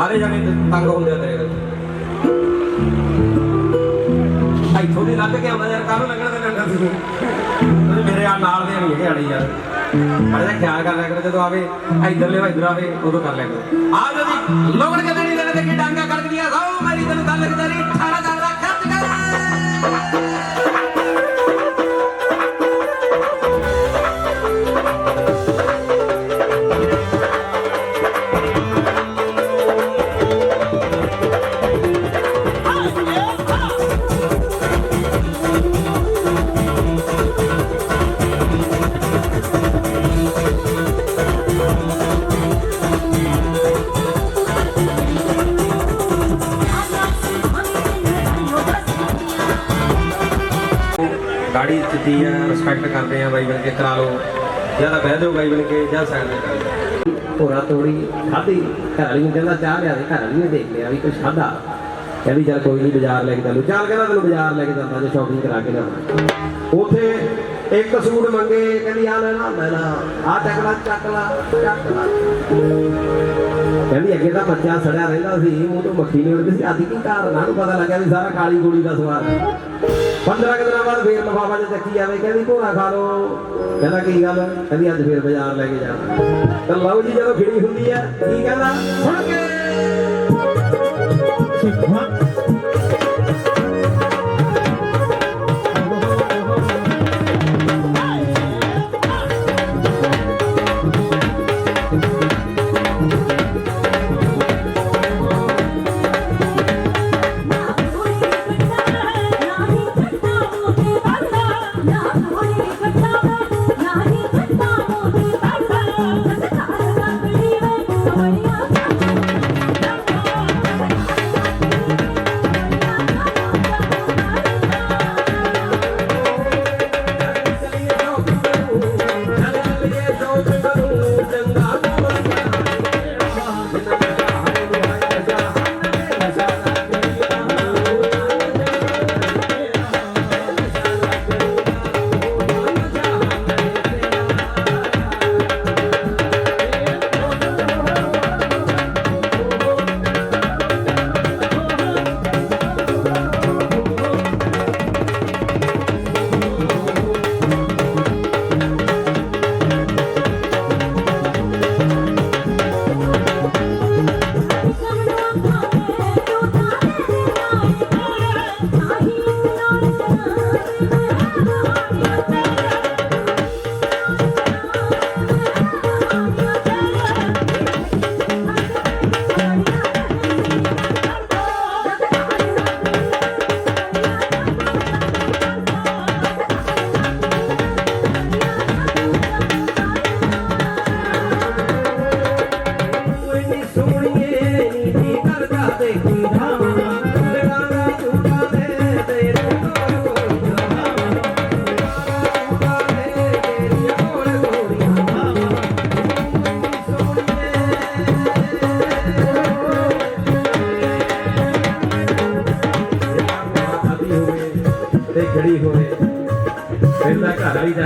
ਸਾਰੇ ਜਣੇ ਤੰਗ ਹੁੰਦੇ ਤੇਰੇ ਕਰਕੇ ਇੱਥੋਂ ਦੀ ਲੱਗ ਕੇ ਆਉਂਦਾ ਯਾਰ, ਕਾਹਨੂੰ ਲੱਗਣਾ ਤੇ ਲੰਡਾ ਸੀ ਮੇਰੇ ਆ ਨਾਲ ਦੇ ਨਹੀਂ ਹੈਗੇ ਆੜੀ ਯਾਰ। ਬੜਾ ਜਿਹਾ ਖਿਆਲ ਕਰ ਲਿਆ ਕਰੋ, ਜਦੋਂ ਆਵੇ ਇੱਧਰ ਲਿਓ ਇੱਧਰ ਆਵੇ, ਉਦੋਂ ਕਰ ਲਿਆ ਕਰੋ। ਆ ਜੀ, ਲੋਗੜ ਕੇ ਨਹੀਂ ਦੇਣੇ ਤੇ ਕੀ ਡਾਂਗਾ ਕੱਢਦੀਆਂ ਸਾਓ ਮੇਰੀ ਤੈਨੂੰ ਗੱਲ ਕਰੀ ਠਾਣਾ ਗਾੜੀ ਦਿੱਤੀ ਹੈ ਰਿਸਪੈਕਟ ਕਰਦੇ ਆ ਬਾਈ ਬਣ ਕੇ ਕਰਾ ਲਓ ਜਾਂ ਤਾਂ ਬਹਿ ਜਾਓ ਬਾਈ ਬਣ ਕੇ ਜਾਂ ਸਾਈਡ ਤੇ ਕਰ ਭੋਰਾ ਤੋੜੀ ਖਾਧੀ। ਘਰ ਵਾਲੀ ਨੂੰ ਕਹਿੰਦਾ ਚਾਹ ਲਿਆ ਦੇ ਘਰ ਵਾਲੀ ਨੇ ਦੇਖ ਲਿਆ ਵੀ ਕੁਛ ਖਾਧਾ। ਕਹਿੰਦੀ ਚੱਲ ਕੋਈ ਨਹੀਂ ਬਾਜ਼ਾਰ ਲੈ ਕੇ ਚੱਲੂ। ਚੱਲ ਕਹਿੰਦਾ ਤੈਨੂੰ ਬਾਜ਼ਾਰ ਲੈ ਕੇ ਜਾਂਦਾ ਜੇ ਸ਼ਾਪਿੰਗ ਕਰਾ ਕੇ ਲਿਆਵਾਂ ਉਥੇ ਇੱਕ ਸੂਟ ਮੰਗੇ, ਕਹਿੰਦੀ ਆ ਲੈਣਾ ਲੈਣਾ ਆ ਚੱਕ ਚੱਕ ਲਾ ਚੱਕ ਲਾ। ਕਹਿੰਦੀ, ਅੱਗੇ ਤਾਂ ਬੱਚਾ ਸੜਿਆ ਰਹਿੰਦਾ ਸੀ, ਮੂੰਹ ਤੋਂ ਮੱਖੀ ਨਹੀਂ ਉੱਡਦੀ ਸੀ। ਅੱਜ ਕੀ ਕਾਰਨ? ਆ ਨੂੰ ਪਤਾ ਲੱਗਿਆ ਵੀ ਸਾਰਾ ਕਾਲੀ ਗੋਲੀ ਦਾ ਸਵਾਦ ਹੈ। 15 ਕੁ ਦਿਨਾਂ ਬਾਅਦ ਫੇਰ ਲਫਾਫਾ ਜਿਹਾ ਚੱਕੀ ਜਾਵੇ, ਕਹਿੰਦੀ ਘੋੜਾ ਖਾ ਲਓ। ਕਹਿੰਦਾ, ਕੀ ਗੱਲ? ਕਹਿੰਦੀ, ਅੱਜ ਫੇਰ ਬਾਜ਼ਾਰ ਲੈ ਕੇ ਜਾਣਾ ਤਾਂ ਲਓ ਜੀ, ਜਦੋਂ ਖਿੜੀ ਹੁੰਦੀ ਹੈ, ਕੀ ਕਹਿੰਦਾ? ਸੁਣ ਕੇ ਇੰਨੀ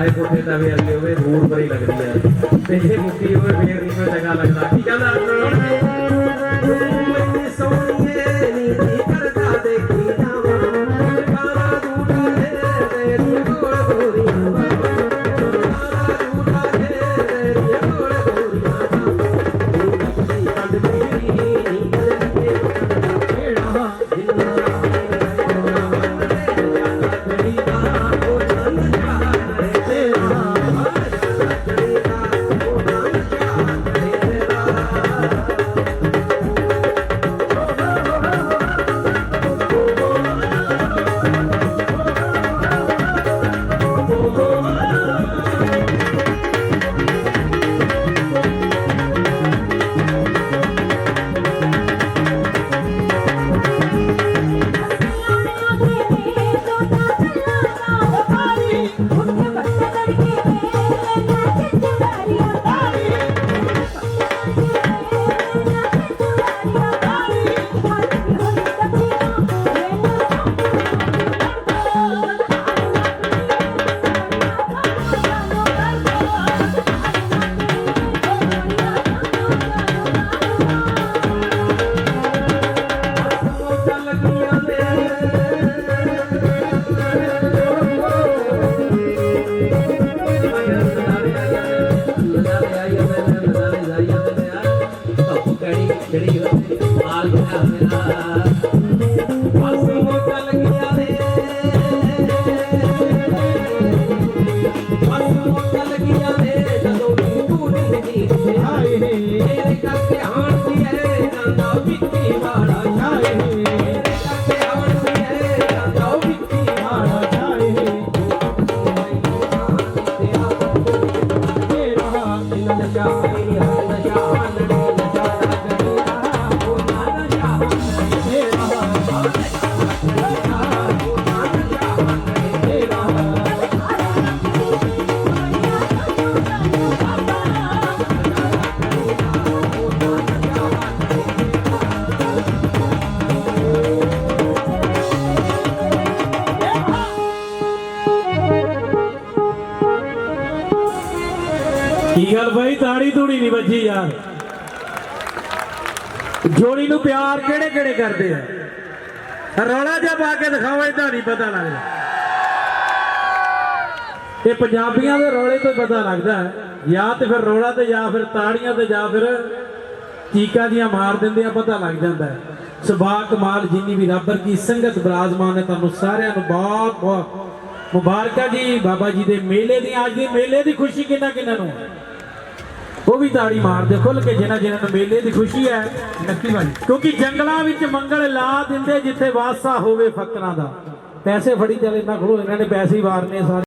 ਚਾਹੇ ਕੋਠੇ ਤਾਂ ਵੀ ਹੋਵੇ, ਦੂਰ ਬੜੀ ਲੱਗਦੀ ਹੈ ਤੇ ਜੇ ਮੁੱਕੀ ਹੋਵੇ, ਫੇਰ ਨਹੀਂ ਕੋਈ ਚੰਗਾ ਲੱਗਦਾ। ਕੀ ਕਹਿੰਦਾ? ਇੰਨੀ ਗੱਲ ਬਾਈ ਤਾੜੀ ਤੂੜੀ ਨਹੀਂ ਵੱਜੀ ਯਾਰ। ਜੋੜੀ ਨੂੰ ਪਿਆਰ ਕਿਹੜੇ ਕਿਹੜੇ ਕਰਦੇ ਆ? ਰੌਲਾ ਜਿਹਾ ਪਾ ਕੇ ਦਿਖਾਓ ਇਦਾਂ ਨਹੀਂ ਪਤਾ ਲੱਗਦਾ। ਇਹ ਪੰਜਾਬੀਆਂ ਦੇ ਰੌਲੇ ਤੋਂ ਪਤਾ ਲੱਗਦਾ ਜਾਂ ਤੇ ਫਿਰ ਰੌਲਾ ਤੇ ਜਾਂ ਫਿਰ ਤਾੜੀਆਂ ਤੇ ਜਾਂ ਫਿਰ ਚੀਕਾਂ ਦੀਆਂ ਮਾਰ ਦਿੰਦੇ ਆ ਪਤਾ ਲੱਗ ਜਾਂਦਾ ਹੈ। ਸੁਭਾ ਕਮਾਲ ਜਿੰਨੀ ਵੀ ਰੱਬਰ ਕੀ ਸੰਗਤ ਬਰਾਜਮਾਨ ਹੈ, ਤੁਹਾਨੂੰ ਸਾਰਿਆਂ ਨੂੰ ਬਹੁਤ ਬਹੁਤ ਮੁਬਾਰਕਾਂ ਜੀ। ਬਾਬਾ ਜੀ ਦੇ ਮੇਲੇ ਦੀ ਅੱਜ ਦੀ ਮੇਲੇ ਦੀ ਖੁਸ਼ੀ ਕਿੰਨਾ ਕਿੰਨਾ ਨੂੰ ਉਹ ਵੀ ਤਾੜੀ ਮਾਰਦੇ ਖੁੱਲ ਕੇ ਜਿਨ੍ਹਾਂ ਜਿਨ੍ਹਾਂ ਨੂੰ ਮੇਲੇ ਦੀ ਖੁਸ਼ੀ ਹੈ। ਨੱਕੀ ਭਾਈ ਕਿਉਂਕਿ ਜੰਗਲਾਂ ਵਿੱਚ ਮੰਗਲ ਲਾ ਦਿੰਦੇ ਜਿੱਥੇ ਵਾਸਾ ਹੋਵੇ ਫਕਰਾਂ ਦਾ। ਪੈਸੇ ਫੜੀ ਚੱਲ ਇਹਨਾਂ ਕੋਲੋਂ ਇਹਨਾਂ ਨੇ ਪੈਸੇ ਹੀ ਵਾਰਨੇ ਸਾਰੇ।